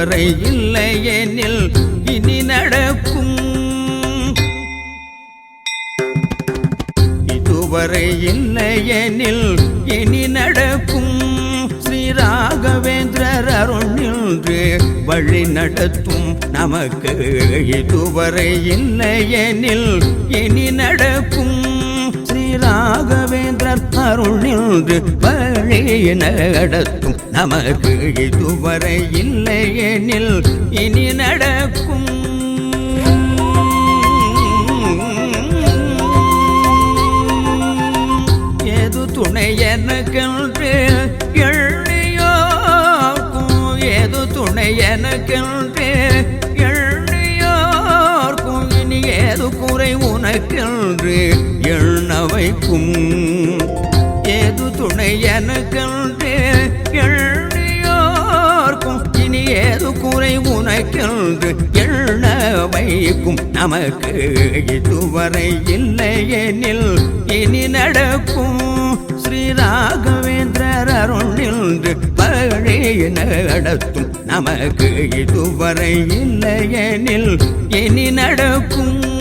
இதுவரை இல்லையெனில் இனி நடக்கும். இதுவரை இல்லையெனில் இனி நடக்கும். ஸ்ரீராகவேந்திரர் அருள் நின்று வழி நடத்தும் நமக்கு. இதுவரை இல்லையெனில் இனி நடக்கும். ராகவேந்திரர் அருள் நின்று வழி நடத்தும். நமக்கு இதுவரை இல்லையெனில் இனி நடக்கும். ஏது துணை எனக்கென்று எள்ளியோக்கும் ஏது துணை எனக்கென்று குறை எண்ண வைக்கும் ஏது துணை எனக்கென்று எண்ணியோர்க்கும். இனி ஏது குறை உனக்கென்று எண்ண வைக்கும் நமக்கு இதுவரை இல்லையெனில் இனி நடக்கும். ஸ்ரீராகவேந்திரர் அருள் நின்று வழி நடத்தும். நமக்கு இதுவரை இல்லையெனில் இனி நடக்கும்.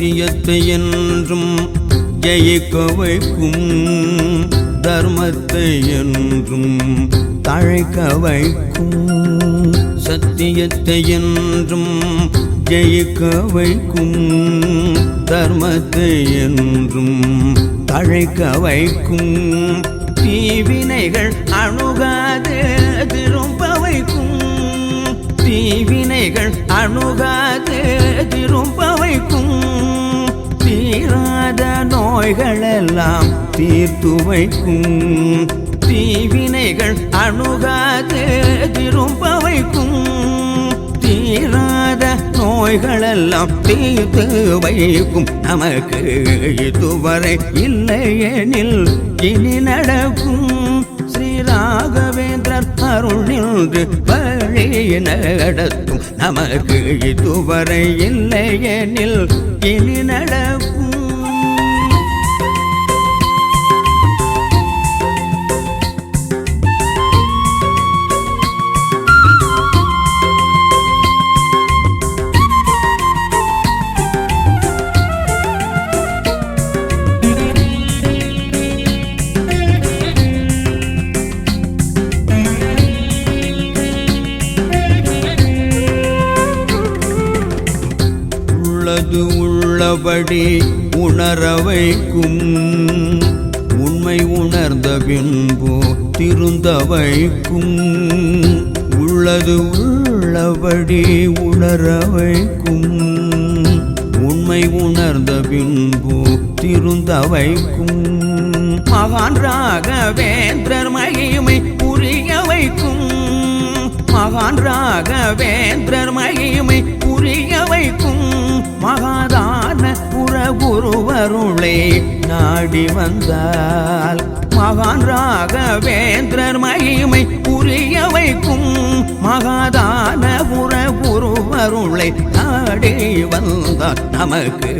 சத்தியத்தை என்றும் ஜெயிக்க வைக்கும் தர்மத்தை என்றும் தழைக்க வைக்கும் சத்தியத்தை என்றும் ஜெயிக்க வைக்கும் தர்மத்தை என்றும் தழைக்க வைக்கும் தீவினைகள் அணுகாது திரும்ப வைக்கும். தீவினைகள் அணுகாது திரும்ப வைக்கும். தீராத நோய்களெல்லாம் தீர்த்து வைக்கும். தீவினைகள் அணுகாது திரும்ப வைக்கும். தீராத நோய்களெல்லாம் தீர்த்து வைக்கும். நமக்கு இதுவரை இல்லையெனில் இனி நடக்கும். ஸ்ரீ ராகவேந்திரர் அருள் நின்று வழி நடத்தும். நமக்கு இதுவரை இல்லையெனில் இனி நடக்கும். உள்ளது உள்ளபடி உணர வைக்கும் உண்மை உணர்ந்த பின்பு திருந்த வைக்கும் உள்ளது உள்ளபடி உணர வைக்கும் உண்மை உணர்ந்த பின்பு திருந்த வைக்கும் மகான் ராகவேந்திரர் மகிமை புரிய வைக்கும். மகான் ராகவேந்திரர் மகிமை அருளை நாடி வந்தால் மகான் ராகவேந்திரர் மகிமை புரிய வைக்கும் மகாதான புற குருவருளை நாடி வந்தால் நமக்கு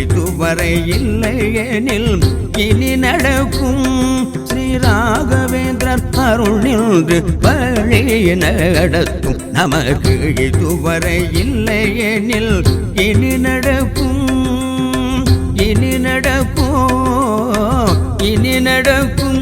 இதுவரை இல்லையெனில் இனி நடக்கும் ஸ்ரீ ராகவேந்திரர் அருள் நின்று வழி நடத்தும். நமக்கு இதுவரை இல்லையெனில் இனி நடக்கும் இனி நடக்கும் இனி நடக்கும்.